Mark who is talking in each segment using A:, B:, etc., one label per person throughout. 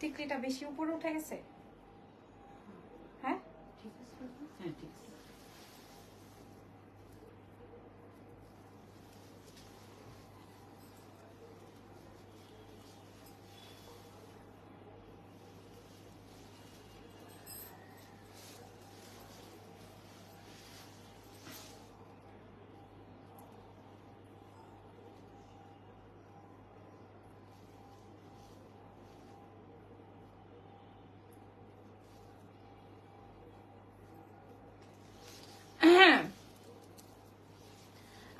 A: টিকলিটা বেশি উপরে উঠে গেছে? হ্যাঁ?
B: ঠিক আছে হ্যাঁ ঠিক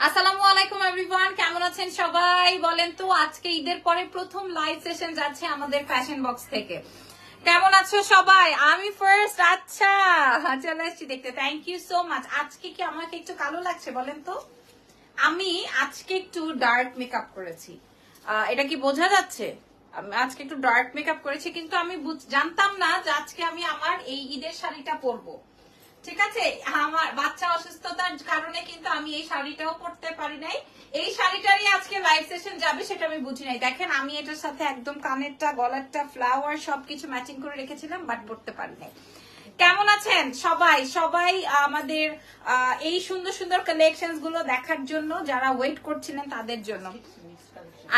A: আসসালামু আলাইকুম এভরিওয়ান, কেমন আছেন সবাই? বলেন তো, আজকে ঈদের পরে প্রথম লাইভ সেশন যাচ্ছে আমাদের ফ্যাশন বক্স থেকে। কেমন আছো সবাই? আমি ফার্স্ট আচ্ছা চলে আসছি দেখতে। থ্যাংক ইউ সো মাচ আজকে কি আমাকে একটু কালো লাগছে বলেন তো? আমি আজকে একটু ডার্ক মেকআপ করেছি। এটা কি বোঝা যাচ্ছে? আজকে একটু ডার্ক মেকআপ করেছি, কিন্তু আমি জানতাম না যে আজকে আমি আমার এই ঈদের শাড়িটা পরবো। ঠিক আছে? আমার বাচ্চা অসুস্থতার কারণে কিন্তু আমি এই শাড়িটাও পরতে পারি নাই। এই শাড়িটারই আজকে লাইভ সেশন যাবে সেটা আমি বুঝি নাই। দেখেন, আমি এটার সাথে একদম কানেরটা, গলারটা ফ্লাওয়ার সবকিছু ম্যাচিং করে রেখেছিলাম বাট পড়তে পারি নাই। কেমন আছেন সবাই? সবাই আমাদের এই সুন্দর সুন্দর কালেকশনগুলো দেখার জন্য যারা ওয়েট করছিলেন তাদের জন্য।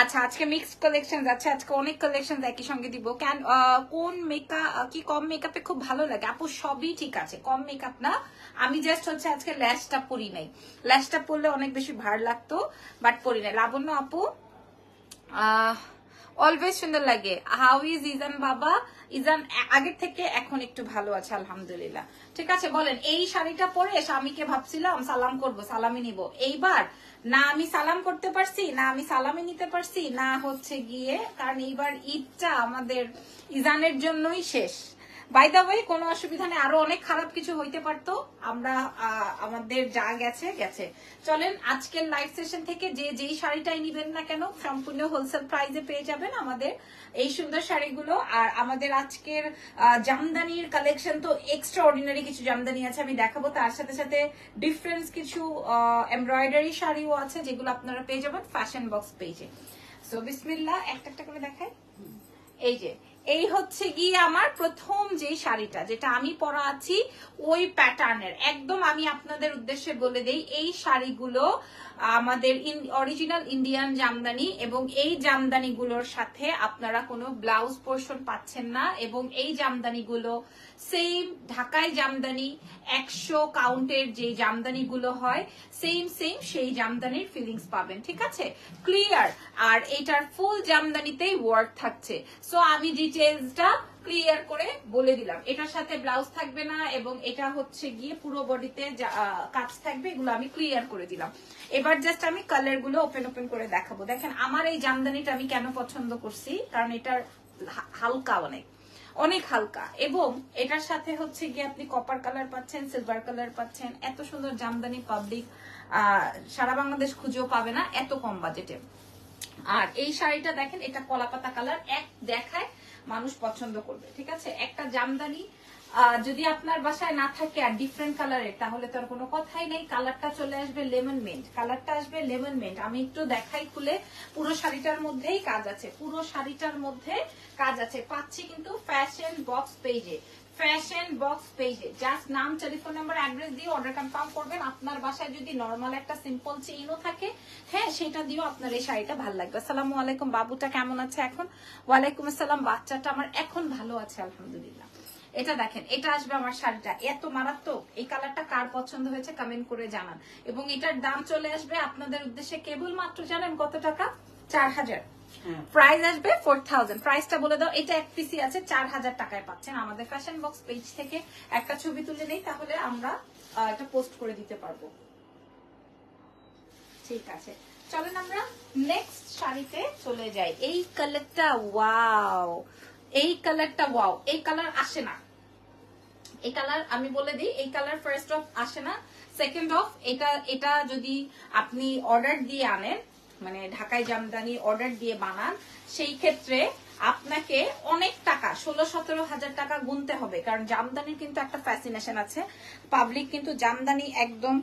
A: আচ্ছা আজকে মিক্সড কালেকশন আছে, আজকে অনেক কালেকশন একই সঙ্গে দিব। কেন কোন মেকআপ কি কম মেকআপে খুব ভালো লাগে? আপু, সবই ঠিক আছে, কম মেকআপ না। আমি জাস্ট হচ্ছে আজকে ল্যাশটা পরি নাই। ল্যাশটা পরলে অনেক বেশি ভার লাগতো বাট পরি নাই। লাবণ্য আপু অলওয়েজ সুন্দর লাগে। হাউ ইজ ইজান বাবা ইজান আগের থেকে এখন একটু ভালো আছে, আলহামদুলিল্লাহ। ঠিক আছে, বলেন, এই শাড়িটা পরে স্বামীকে ভাবছিলাম, সালাম করব, সালামি নিব। এইবার না আমি সালাম করতে পারছি, না আমি সালামি নিতে পারছি, না হচ্ছে গিয়ে, কারণ এইবার ঈদটা আমাদের ইজানের জন্যই শেষ। বাই দা ওয়ে কোনো অসুবিধা নেই। আরও অনেক খারাপ কিছু হইতে পারতো। আমরা আমাদের যা গেছে গেছে। চলেন আজকের লাইভ সেশন থেকে যে যেই শাড়িটাই নিবেন না কেন, সম্পূর্ণ হোলসেল প্রাইসে পেয়ে যাবেন আমাদের এই সুন্দর শাড়িগুলো। আর আমাদের আজকের জামদানির কালেকশন তো এক্সট্রা অর্ডিনারি কিছু জামদানি আছে, আমি দেখাবো। তার সাথে সাথে ডিফারেন্স কিছু এমব্রয়ডারি শাড়িও আছে, যেগুলো আপনারা পেয়ে যাবেন ফ্যাশন বক্স পেজে সো বিসমিল্লাহ, একটা একটা করে দেখাই। এই যে এই হচ্ছে গিয়ে আমার প্রথম যে শাড়িটা, যেটা আমি পরা আছি ওই প্যাটার্নের একদম আমি আপনাদের উদ্দেশ্যে বলে দেই, এই শাড়িগুলো আমাদের অরিজিনাল ইন্ডিয়ান জামদানি এবং এই জামদানিগুলোর সাথে আপনারা কোনো ব্লাউজ পোর্শন পাচ্ছেন না এবং এই জামদানিগুলো সেম ঢাকায় জামদানি, একশো কাউন্টের যে জামদানিগুলো হয় সেম সেম সেই জামদানির ফিলিংস পাবেন, ঠিক আছে? ক্লিয়ার আর এটার ফুল জামদানিতেই ওয়ার্ক থাকছে। সো আমি ডিটেলসটা ক্লিয়ার করে বলে দিলাম। এটার সাথে ব্লাউজ থাকবে না এবং এটা হচ্ছে গিয়ে পুরো বডিতে কাজ থাকবে, এগুলো আমি ক্লিয়ার করে দিলাম। এবার জাস্ট আমি কালারগুলো ওপেন ওপেন করে দেখাবো। দেখেন, আমার এই জামদানিটা আমি কেন পছন্দ করছি? কারণ এটার হালকা অনেক অনেক হালকা। এবং এটার সাথে হচ্ছে গিয়ে আপনি কপার কালার পাচ্ছেন সিলভার কালার পাচ্ছেন। এত সুন্দর জামদানি পাবলিক সারা বাংলাদেশ খুঁজেও পাবে না, এত কম বাজেটে আর এই শাড়িটা দেখেন, এটা কলাপাতা কালার এক দেখায় মানুষ পছন্দ করবে, ঠিক আছে? একটা জামদানি যদি আপনার বাসায় না থাকে আর ডিফারেন্ট কালারের তাহলে তো আর কোনো কথাই নেই। কালারটা চলে আসবে লেমন মেন্ট কালারটা আসবে লেমন মেন্ট আমি একটু দেখাই খুলে, পুরো শাড়িটার মধ্যেই কাজ আছে, পুরো শাড়িটার মধ্যে কাজ আছে। পাচ্ছি কিন্তু ফ্যাশন বক্স পেজে ফ্যাশন বক্স পেজে জাস্ট নাম টেলিফোন নাম্বার অ্যাড্রেস দিয়ে অর্ডার কনফার্ম করবেন। আপনার বাসায় যদি নর্মাল একটা সিম্পল চেইনও থাকে হ্যাঁ সেটা দিয়েও আপনার এই শাড়িটা ভালো লাগবে। আসসালামু আলাইকুম, বাবুটা কেমন আছে এখন? ওয়ালাইকুম আসসালাম, বাচ্চাটা আমার এখন ভালো আছে, আলহামদুলিল্লাহ। এটা দেখেন, এটা আসবে আমার শাড়িটা। এত মারাত্মক, এই কালারটা কার পছন্দ হয়েছে কমেন্ট করে জানান। এবং এটার দাম চলে আসবে আপনাদের উদ্দেশ্যে কেবল মাত্র জানেন কত টাকা? চার হাজার। প্রাইস আসবে ফোর থাউজেন্ড প্রাইসটা বলে দাও, এটা এক পিসি আছে, চার হাজার টাকায় পাচ্ছেন। আমাদের ফ্যাশন বক্স পেজ থেকে একটা ছবি তুলে নেই, তাহলে আমরা এটা পোস্ট করে দিতে পারব। ঠিক আছে। চলেন আমরা নেক্সট শাড়িতে চলে যাই। এই কালারটা ওয়াও এই কালারটা ওয়াও এই কালার আসে না। এই কালার আমি বলে দিই, এই কালার ফার্স্ট অফ আসে না সেকেন্ড অফ এটা এটা যদি আপনি অর্ডার দিয়ে আনেন মানে ঢাকায় জামদানি অর্ডার দিয়ে বানান, সেই ক্ষেত্রে আপনাকে অনেক টাকা, ষোলো, সতেরো হাজার টাকা গুনতে হবে। কারণ জামদানির কিন্তু একটা ফ্যাসিনেশন আছে। পাবলিক কিন্তু জামদানি একদম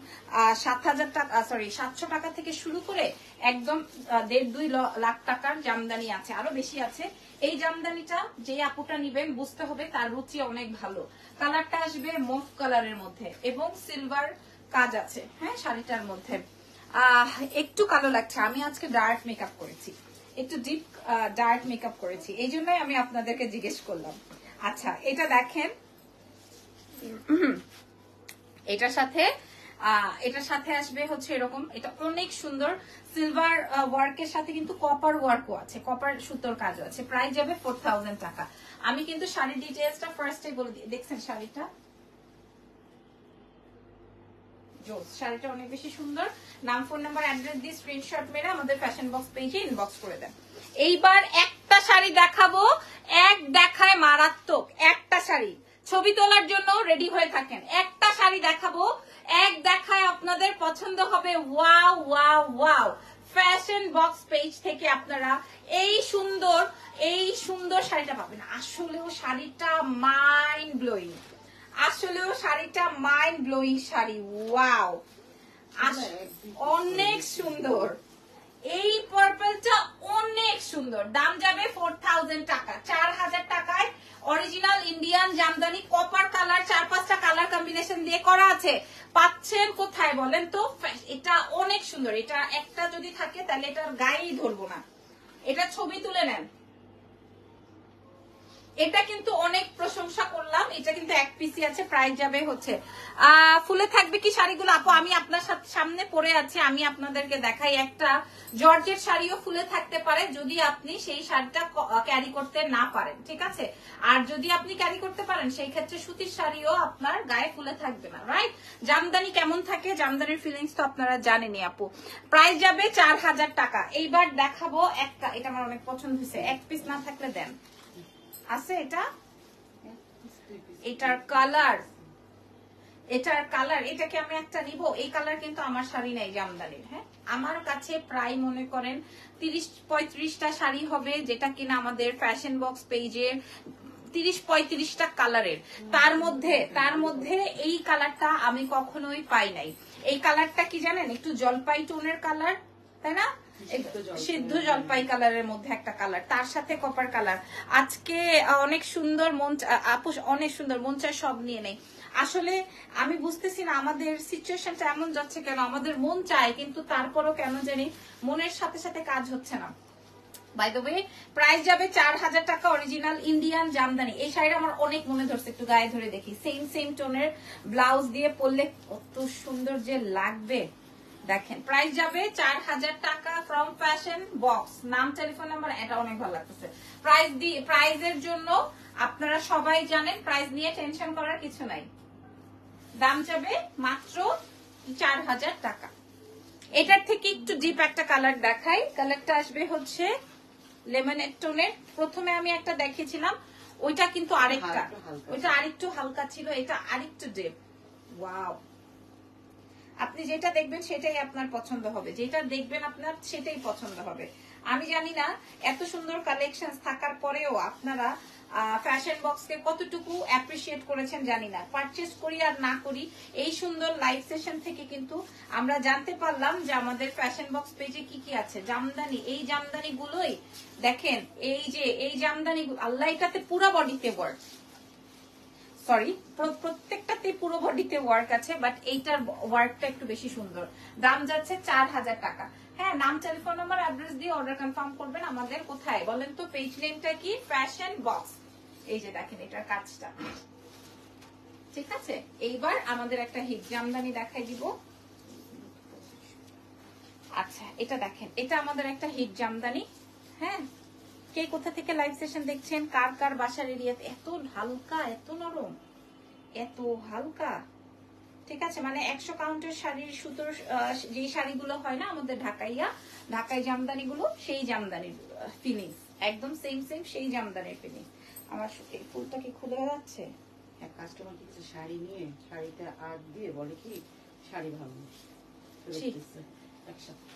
A: সাত হাজার টাকা সরি সাতশো টাকা থেকে শুরু করে একদম দেড়, দুই লাখ টাকার জামদানি আছে, আরও বেশি আছে। এই জামদানিটা যে আপুটা নিবেন, বুঝতে হবে তার রুচি অনেক ভালো। কালারটা আসবে মুভ কালারের মধ্যে এবং সিলভার কাজ আছে হ্যাঁ শাড়িটার মধ্যে। একটু কালো লাগছে। আমি আজকে ডার্ক মেকআপ করেছি। একটু ডিপ ডার্ক মেকআপ করেছি। এই জন্যই আমি আপনাদেরকে জিজ্ঞেস করলাম। আচ্ছা এটা দেখেন। এটার সাথে এটার সাথে আসবে হচ্ছে এরকম। এটা অনেক সুন্দর। সিলভার ওয়ার্কের সাথে কিন্তু কপার ওয়ার্কও আছে। কপার সুতোর কাজও আছে। প্রাইস যাবে ফোর টাকা। আমি কিন্তু শাড়ির ডিটেলসটা ফার্স্টে বলে দিই দেখছেন শাড়িটা? শাড়িটা অনেক বেশি সুন্দর। নাম, ফোন নাম্বার, অ্যাড্রেস দিয়ে স্ক্রিনশট মেরে আমাদের ফ্যাশন বক্স পেজে ইনবক্স করে দেন। এইবার একটা শাড়ি দেখাবো। এক দেখায় মারাত্মক। একটা শাড়ি। ছবি তোলার জন্য রেডি হয়ে থাকেন। একটা শাড়ি দেখাবো। এক দেখায় আপনাদের পছন্দ হবে wow wow wow fashion box page থেকে আপনারা এই সুন্দর এই সুন্দর শাড়িটা পাবেন। আসলেও শাড়িটা মাইন্ড ব্লোয়িং আসলেও শাড়িটা মাইন্ড ব্লোয়িং শাড়ি ওয়াও অনেক সুন্দর। এই পার্পলটা অনেক সুন্দর। দাম যাবে ফোর থাউজেন্ড টাকা। চার হাজার টাকায় original Indian jamdani copper colour চার পাঁচটা কালার কম্বিনেশন দিয়ে করা আছে। পাচ্ছেন কোথায় বলেন তো? এটা অনেক সুন্দর। এটা একটা যদি থাকে তাহলে এটার গায়েই ধরবো না। এটা ছবি তুলে নেন। এটা কিন্তু অনেক প্রশংসা করলাম। এটা কিন্তু এক পিসি আছে প্রাইস যাবে হচ্ছে। ফুলে থাকবে কি শাড়িগুলো? আপু, আমি আপনার সাথে সামনে পরে আছে, আমি আপনাদেরকে দেখাই একটা জর্জের শাড়িও ফুলে থাকতে পারে যদি আপনি সেই শাড়িটা ক্যারি করতে না পারেন, ঠিক আছে? আর যদি আপনি ক্যারি করতে পারেন, সেই ক্ষেত্রে সুতির শাড়িও আপনার গায়ে ফুলে থাকবে না রাইট জামদানি কেমন থাকে? জামদানির ফিলিংস তো আপনারা জানেনই, আপু। প্রাইস যাবে চার হাজার টাকা। এইবার দেখাবো একটা, এটা আমার অনেক পছন্দ হয়েছে। এক পিস না থাকলে দেন। আছে এটা? এটার কালার এটার কালার এটাকে আমি একটা নিব। এই কালার কিন্তু আমার শাড়ি নাই, জামদানির হ্যাঁ? আমার কাছে প্রায় মনে করেন তিরিশ, পঁয়ত্রিশটা শাড়ি হবে যেটা কিনা আমাদের ফ্যাশন বক্স পেজে তিরিশ, পঁয়ত্রিশটা কালারের তার মধ্যে তার মধ্যে এই কালারটা আমি কখনোই পাই নাই। এই কালারটা কি জানেন? একটু জলপাই টোনের কালার তাই না?
B: সিদ্ধ জলপাই।
A: কালারের মধ্যে একটা কালার তার সাথে কপার কালার। আজকে অনেক সুন্দর মন অনেক সুন্দর মন চায় সব নিয়ে নেই। আসলে আমি বুঝতেছি না আমাদের সিচুয়েশনটা এমন যাচ্ছে কেন? আমাদের মন চায় কিন্তু তারপরও কেন জানি মনের সাথে সাথে কাজ হচ্ছে না। বাই দ্য ওয়ে প্রাইস যাবে চার হাজার টাকা অরিজিনাল ইন্ডিয়ান জামদানি। এই শাড়িটা আমার অনেক মনে ধরছে একটু গায়ে ধরে দেখি। সেম সেম টোনের ব্লাউজ দিয়ে পরলে কত সুন্দর যে লাগবে। দেখেন প্রাইস যাবে চার হাজার টাকা ফ্রম ফ্যাশন বক্স নাম টেলিফোন নাম্বার এটা অনেক ভালো লাগতেছে। প্রাইস দি প্রাইজের জন্য আপনারা সবাই জানেন প্রাইস নিয়ে টেনশন করার কিছু নাই। দাম যাবে মাত্র চার হাজার টাকা। এটার থেকে একটু ডিপ একটা কালার দেখাই। কালারটা আসবে হচ্ছে লেমনের টোনের প্রথমে আমি একটা দেখিয়েছিলাম ওইটা কিন্তু আরেকটা। ওইটা আরেকটু হালকা ছিল এটা আরেকটু ডিপ ওয়াও আপনি যেটা দেখবেন সেটাই আপনার পছন্দ হবে। যেটা দেখবেন আপনার সেটাই পছন্দ হবে। আমি জানি না, এত সুন্দর কালেকশন থাকার পরেও আপনারা ফ্যাশন বক্সকে কতটুকু অ্যাপ্রিসিয়েট করেছেন জানি না। পারচেস করি আর না করি, এই সুন্দর লাইভ সেশন থেকে কিন্তু আমরা জানতে পারলাম যে আমাদের ফ্যাশন বক্স পেজে কি কি আছে। জামদানি, এই জামদানি গুলোই দেখেন, এই যে, এই জামদানি, আল্লাহ এটাতে পুরো বডিতে ওয়ার্ক সরি প্রত্যেকটাতে পুরো বডিতে ওয়ার্ক আছে বাট এইটার ওয়ার্কটা একটু বেশি সুন্দর। দাম যাচ্ছে চার হাজার টাকা। হ্যাঁ নাম টেলিফোন নাম্বার অ্যাড্রেস দিয়ে অর্ডার কনফার্ম করবেন আমাদের কোথায়? বলেন তো পেজ নেমটা কি? ফ্যাশন বক্স এই যে দেখেন, এটার কাজটা। ঠিক আছে? এইবার আমাদের একটা হিট জামদানি দেখাই দিব। আচ্ছা এটা দেখেন, এটা আমাদের একটা হিট জামদানি। হ্যাঁ কে কোথা থেকে লাইভ সেশন দেখছেন? কার কার বাসার এরিয়াতে এত হালকা এত নরম এত হালকা। ঠিক আছে মানে একশো কাউন্টের শাড়ির সুতোর যে শাড়িগুলো হয় না আমাদের ঢাকাইয়া ঢাকাই জামদানিগুলো সেই জামদানির ফিলিংস একদম সেম সেম সেই জামদানির ফিলিংস আমার এই ফুলটা কি খুলে যাচ্ছে?
B: এক কাস্টমার কিছু শাড়ি নিয়ে শাড়িতে আর্ট দিয়ে বলে কি শাড়ি ভালো। একসাথে।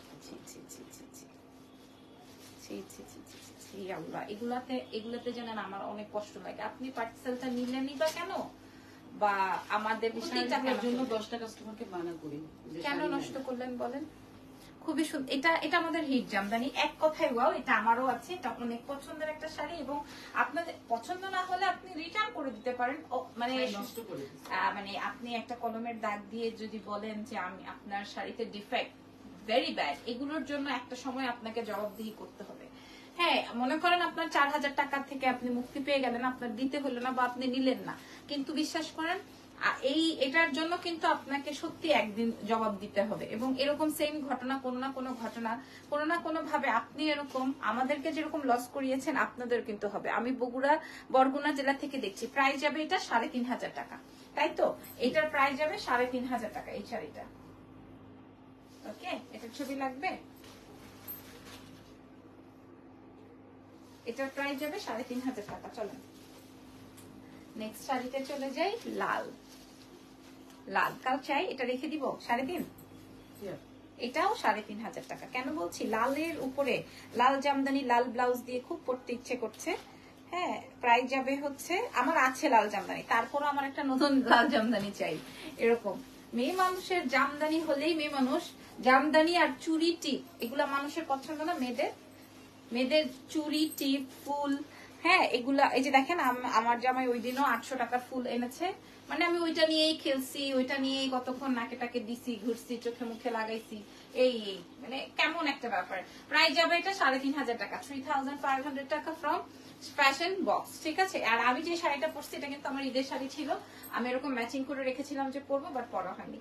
A: ছি, ছি, ছি, ছি, ছি। ছি ছি ছি ছি ছি, ছি আল্লাহ। এগুলাতে এগুলাতে জানেন আমার অনেক কষ্ট লাগে। আপনি পার্সেলটা নিলেনই বা কেন? বা আমাদের
B: এই
A: ক্ষতিটা কেন
B: শাড়িগুলোর জন্য
A: করলেন?
B: দশটা কাস্টমারকে মানা করি
A: কেন নষ্ট করলেন বলেন? খুবই সুন্দর এটা এটা আমাদের হিট জামদানি এক ওয়াও এটা আমারও আছে এটা অনেক পছন্দের একটা শাড়ি এবং আপনাদের পছন্দ না হলে আপনি রিটার্ন করে দিতে পারেন। মানে
B: নষ্ট করে
A: আহ, মানে আপনি একটা কলমের দাগ দিয়ে যদি বলেন যে আমি আপনার শাড়িতে ডিফেক্ট ভেরি ব্যাড এগুলোর জন্য একটা সময় আপনাকে জবাবদিহি করতে হবে। হ্যাঁ মনে করেন আপনার চার হাজার টাকা থেকে আপনি মুক্তি পেয়ে গেলেন, আপনার দিতে হলো না বা আপনি নিলেন না। কিন্তু বিশ্বাস করেন এই, এটার জন্য কিন্তু আপনাকে সত্যি একদিন জবাব দিতে হবে। এবং এরকম সেম ঘটনা, কোনো না কোনো ঘটনা, কোনো না কোনো ভাবে আপনি এরকম আমাদেরকে যেরকম লস করিয়েছেন, আপনাদের কিন্তু হবে। আমি বগুড়া, বরগুনা জেলা থেকে দেখছি প্রাইস যাবে এটা সাড়ে তিন হাজার টাকা। তাই তো? এটার প্রাইস যাবে সাড়ে তিন হাজার টাকা, এই শাড়িটা ওকে এটার ছবি লাগবে? এটার প্রাইস যাবে সাড়ে তিন হাজার টাকা চলেন নেক্সট শাড়িতে চলে যাই লাল। লাল কাল চাই এটা রেখে দিব সাড়ে তিন? এটাও সাড়ে তিন হাজার টাকা। কেন বলছি? লালের উপরে লাল জামদানি লাল ব্লাউজ দিয়ে খুব পড়তে ইচ্ছে করছে। হ্যাঁ প্রাইস যাবে হচ্ছে আমার আছে লাল জামদানি তারপরও আমার একটা নতুন লাল জামদানি চাই। এরকম। মেয়ে মানুষের জামদানি হলেই মেয়ে মানুষ জামদানি আর চুরি টিপ, এগুলা মানুষের পছন্দ না, মেয়েদের? মেয়েদের চুরি টিপ, ফুল হ্যাঁ এগুলা, এই যে দেখেন আমার জামাই ওই দিনও আটশো টাকার ফুল এনেছে। মানে আমি ওইটা নিয়েই খেলছি, ওইটা নিয়েই কতক্ষণ নাকে টাকে দিছি, ঘুরছি, চোখে মুখে লাগাইছি। এই এই মানে কেমন একটা ব্যাপার। প্রাইস যাবে এটা সাড়ে তিন হাজার টাকা থ্রি থাউজেন্ড ফাইভ হান্ড্রেড টাকা ফ্রম ফ্যাশন বক্স ঠিক আছে? আর আমি যে শাড়িটা পরছি, এটা কিন্তু আমার ঈদের শাড়ি ছিল। আমি এরকম ম্যাচিং করে রেখেছিলাম যে পরবো বাট পরা হয়নি।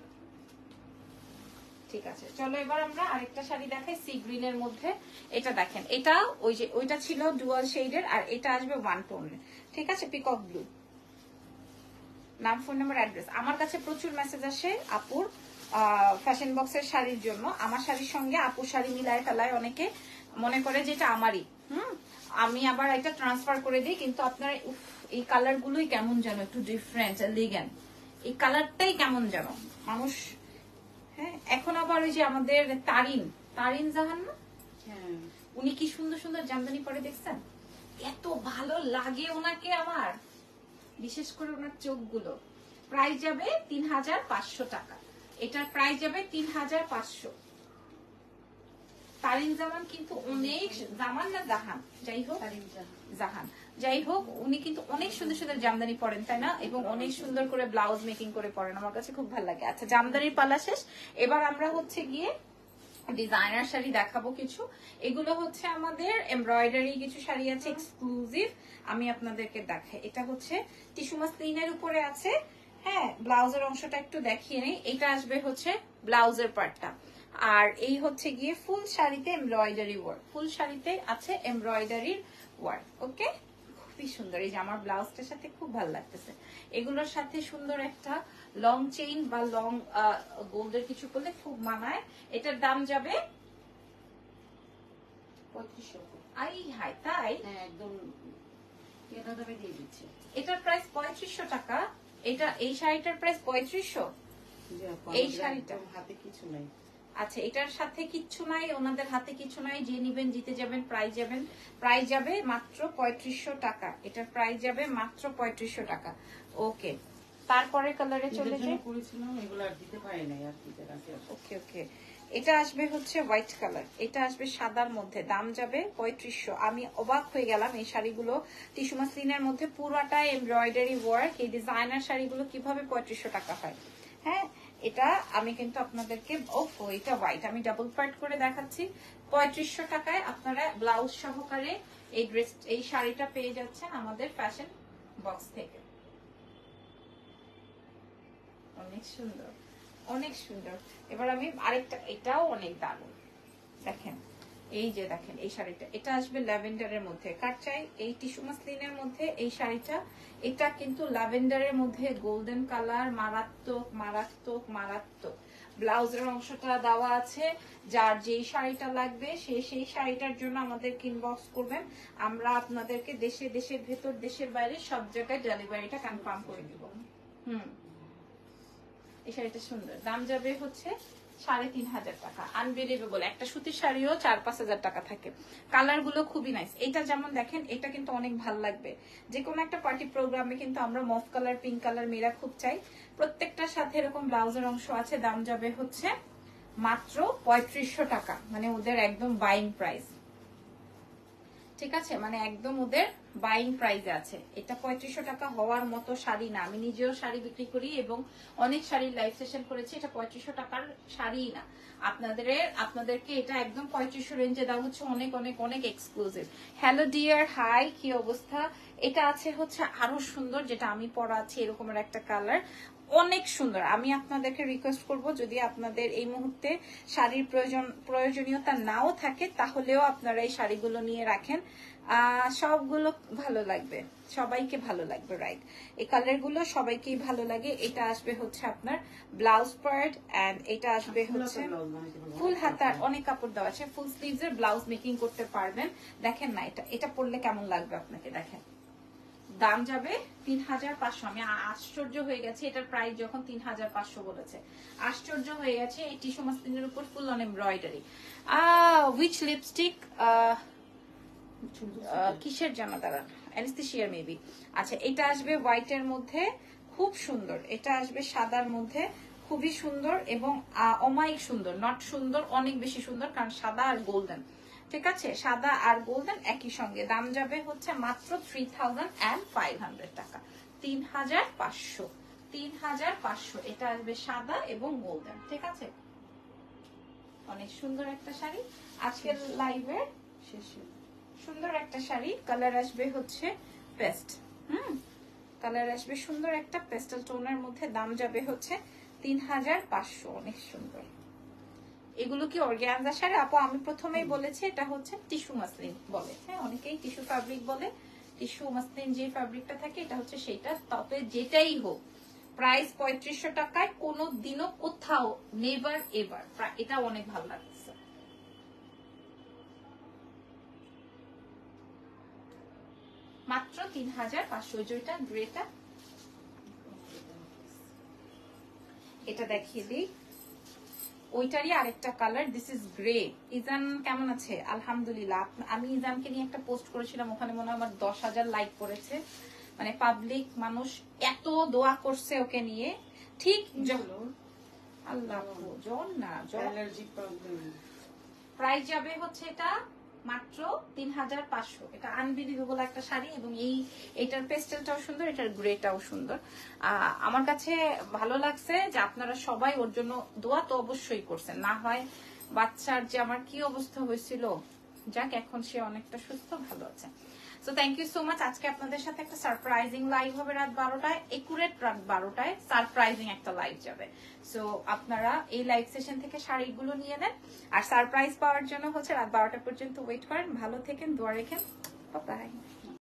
A: ঠিক আছে। চলো এবার আমরা আরেকটা শাড়ি দেখাই সি গ্রিন এর মধ্যে। এটা দেখেন, এটা ওই যে, ওইটা ছিল ডুয়াল শেডের আর এটা আসবে ওয়ান টোনের ঠিক আছে? পিকক ব্লু নাম ফোন নাম্বার অ্যাড্রেস আমার কাছে প্রচুর মেসেজ আসে আপুর ফ্যাশন বক্সের শাড়ির জন্য। আমার শাড়ির সঙ্গে আপুর শাড়ি মিলায় ফেলায় অনেকে মনে করে যে এটা আমারই। হুম? আমি আবার এটা ট্রান্সফার করে দিই, কিন্তু আপনার এই কালার গুলোই কেমন যেন একটু ডিফারেন্ট লিগেন এই কালারটাই কেমন যেন? মানুষ এখন আবার ওই যে আমাদের তারিন তারিন জাহান না?
B: হ্যাঁ।
A: উনি কি সুন্দর সুন্দর জামদানি পরে দেখছেন? এত ভালো লাগে ওনাকে আমার। বিশেষ করে ওনার চোখগুলো। প্রাইস যাবে তিন হাজার পাঁচশো টাকা। এটার প্রাইস যাবে তিন হাজার পাঁচশো। তারিন জামান কিন্তু অনেক জামান না জাহান? যাই হোক জাহান। যাই হোক উনি কিন্তু অনেক সুন্দর সুন্দর জামদানি পরেন তাই না? এবং অনেক সুন্দর করে ব্লাউজ মেকিং করে পরেন। আমার কাছে খুব ভালো লাগে। আচ্ছা জামদানির পালা শেষ। এবার আমরা হচ্ছে গিয়ে ডিজাইনার শাড়ি দেখাবো কিছু। এগুলো হচ্ছে আমাদের এমব্রয়ডারি কিছু শাড়ি আছে এক্সক্লুসিভ আমি আপনাদেরকে দেখাই। এটা হচ্ছে টিস্যু মাসলিনের উপরে আছে। হ্যাঁ ব্লাউজের অংশটা একটু দেখিয়ে নেই। এটা আসবে হচ্ছে ব্লাউজের পার্টটা আর এই হচ্ছে গিয়ে ফুল শাড়িতে এমব্রয়ডারি ওয়ার্ক ফুল শাড়িতে আছে এমব্রয়ডারির ওয়ার্ক ওকে খুবই সুন্দর। এই যে আমার ব্লাউজটার সাথে খুব ভালো লাগতেছে। এগুলোর সাথে সুন্দর একটা লং চেইন বা লং গোল্ডের কিছু করলে খুব মানায়। এটার দাম যাবে আই হাই তাই?
B: হ্যাঁ একদম দিয়ে দিচ্ছে।
A: এটার প্রাইস পঁয়ত্রিশশো টাকা। এটা এই শাড়িটার প্রাইস পঁয়ত্রিশশো? এই শাড়িটা?
B: হাতে কিছু নাই।
A: আচ্ছা এটার সাথে কিচ্ছু নাই ওনাদের হাতে কিছু নাই যে নিবেন জিতে যাবেন প্রাইস যাবেন। প্রাইস যাবে মাত্র পঁয়ত্রিশশো টাকা। এটার প্রাইস যাবে মাত্র পঁয়ত্রিশশো টাকা। ওকে তারপরে কালারে চলে যাই।
B: করেছিলাম এগুলো আর দিতে পারি নাই আর দিতে
A: ওকে ওকে এটা আসবে হচ্ছে হোয়াইট কালার এটা আসবে সাদার মধ্যে। দাম যাবে পঁয়ত্রিশশো। আমি অবাক হয়ে গেলাম এই শাড়িগুলো। টিস্যু মাসলিনের মধ্যে পুরাটাই এমব্রয়ডারি ওয়ার্ক এই ডিজাইনার শাড়িগুলো কীভাবে পঁয়ত্রিশশো টাকা হয়? হ্যাঁ এটা আমি কিন্তু আপনাদেরকে ওফো এটা হোয়াইট আমি ডাবল পার্ট করে দেখাচ্ছি। পঁয়ত্রিশশো টাকায় আপনারা ব্লাউজ সহকারে এই ড্রেস এই শাড়িটা পেয়ে যাচ্ছেন আমাদের ফ্যাশন বক্স থেকে। অনেক সুন্দর অনেক সুন্দর। এবার আমি আরেকটা, এটাও অনেক দারুণ। দেখেন। এই যে দেখেন, এই শাড়িটা, এটা আসবে ল্যাভেন্ডারের মধ্যে। কার চাই? এই টিস্যু মাসলিনের মধ্যে এই শাড়িটা। এটা কিন্তু ল্যাভেন্ডারের মধ্যে গোল্ডেন কালার, মারাত্মক মারাত্মক মারাত্মক। ব্লাউজের অংশটা দেওয়া আছে। যার যেই শাড়িটা লাগবে, সে সেই শাড়িটার জন্য আমাদের ইনবক্স করবেন। আমরা আপনাদেরকে দেশে, দেশের ভেতর, দেশের বাইরে সব জায়গায় ডেলিভারিটা কনফার্ম করে দিব। হুম। এই শাড়িটা সুন্দর। দাম যাবে হচ্ছে সাড়ে তিন হাজার টাকা আনবিলিভেবল একটা সুতির শাড়িও চার পাঁচ হাজার টাকা থাকে। কালারগুলো খুবই নাইস এটা যেমন দেখেন, এটা কিন্তু অনেক ভালো লাগবে। যে কোনো একটা পার্টি প্রোগ্রামে কিন্তু আমরা মফ কালার পিঙ্ক কালার মেয়েরা খুব চাই। প্রত্যেকটার সাথে এরকম ব্লাউজের অংশ আছে, দাম যাবে হচ্ছে মাত্র পঁয়ত্রিশশো টাকা। মানে ওদের একদম বাইং প্রাইস ঠিক আছে? মানে একদম ওদের বাইং প্রাইসে আছে। এটা পঁয়ত্রিশশো টাকা হওয়ার মতো শাড়ি না। আমি নিজেও শাড়ি বিক্রি করি এবং অনেক শাড়ির লাইভ সেশন করেছি, এটা পঁয়ত্রিশশো টাকার শাড়ি না। আপনাদের, আপনাদেরকে এটা একদম পঁয়ত্রিশশো রেঞ্জে দেওয়া হচ্ছে অনেক অনেক অনেক এক্সক্লুসিভ হ্যালো ডিয়ার হাই কি অবস্থা? এটা আছে হচ্ছে আরও সুন্দর, যেটা আমি পরা আছি এরকমের একটা কালার অনেক সুন্দর। আমি আপনাদেরকে রিকোয়েস্ট করব, যদি আপনাদের এই মুহূর্তে শাড়ির প্রয়োজন, প্রয়োজনীয়তা নাও থাকে, তাহলেও আপনারা এই শাড়িগুলো নিয়ে রাখেন। সবগুলো ভালো লাগবে। সবাইকে ভালো লাগবে রাইট এই কালারগুলো সবাইকেই ভালো লাগে। এটা আসবে হচ্ছে আপনার ব্লাউজ পার্ট এন্ড এটা আসবে হচ্ছে ফুল হাতার অনেক কাপড় দেওয়া আছে। ফুল স্লিভস এর ব্লাউজ মেকিং করতে পারবেন। দেখেন না এটা এটা পরলে কেমন লাগবে আপনাকে? দেখেন। দাম যাবে তিন হাজার পাঁচশো। আমি আশ্চর্য হয়ে গেছে। এটার প্রাইস যখন তিন হাজার পাঁচশো বলেছে। আশ্চর্য হয়ে গেছে। এই টিস্যু মাসলিনের উপর full on embroidery which lipstick কিসের জানা দাঁড়ান অ্যানেস্থেশিয়ার মেবি আচ্ছা এটা আসবে হোয়াইট এর মধ্যে, খুব সুন্দর। এটা আসবে সাদার মধ্যে, খুবই সুন্দর এবং অমায়িক সুন্দর। নট সুন্দর, অনেক বেশি সুন্দর, কারণ সাদা আর গোল্ডেন ঠিক আছে? সাদা আর গোল্ডেন একই সঙ্গে। দাম যাবে হচ্ছে মাত্র three thousand and five hundred টাকা। তিন হাজার পাঁচশো। তিন হাজার পাঁচশো। এটা আসবে সাদা এবং গোল্ডেন ঠিক আছে? অনেক সুন্দর একটা শাড়ি। আজকের লাইভের
B: শেষে।
A: সুন্দর একটা শাড়ি, কালার আসবে হচ্ছে পেস্ট, হুম? কালার আসবে সুন্দর একটা পেস্টাল টোনের মধ্যে, দাম যাবে হচ্ছে তিন হাজার পাঁচশো, অনেক সুন্দর। এগুলো কি অর্গ্যানজা শাড়ি? আপু, আমি প্রথমেই বলেছি, এটা হচ্ছে টিস্যু মাসলিন বলে। হ্যাঁ অনেকেই টিস্যু ফ্যাব্রিক বলে। টিস্যু মাসলিন যে ফ্যাব্রিকটা থাকে, এটা হচ্ছে সেটা তবে যেটাই হোক প্রাইস পঁয়ত্রিশশো টাকায় কোনো দিনও কোথাও নেভার এভার এটা অনেক ভালো লাগছে। মাত্র তিন হাজার পাঁচশো জয়টা গ্রেটা। এটা দেখিয়ে দিই। ওইটারই আরেকটা colour this is grey Ijan কেমন আছে? আলহামদুলিল্লাহ। আমি ইজানকে নিয়ে একটা পোস্ট করেছিলাম ওখানে মনে হয় আমার দশ হাজার লাইক করেছে মানে পাবলিক মানুষ এত দোয়া করছে ওকে নিয়ে। ঠিক আল্লাহ জ্বর না জ্বর। প্রাইস যাবে হচ্ছে এটা মাত্র তিন হাজার পাঁচশো। এটা আনবিলিভেবল একটা শাড়ি এবং এই, এটার পেস্টেলটাও সুন্দর, এটার গ্রেটাও সুন্দর। আমার কাছে ভালো লাগছে যে আপনারা সবাই ওর জন্য দোয়া তো অবশ্যই করছেন। না হয় বাচ্চার যে আমার কি অবস্থা হয়েছিল। যাক, এখন সে অনেকটা সুস্থ, ভালো আছে। So thank you so much আজকে আপনাদের সাথে একটা সারপ্রাইজিং লাইভ হবে রাত বারোটায়। একুরেট রাত বারোটায় সারপ্রাইজিং একটা লাইভ যাবে। সো আপনারা এই লাইভ সেশন থেকে শাড়িগুলো নিয়ে নেন। আর সারপ্রাইজ পাওয়ার জন্য হচ্ছে রাত বারোটা পর্যন্ত ওয়েট করেন। ভালো থেকেন, দোয়া রেখেন। বাই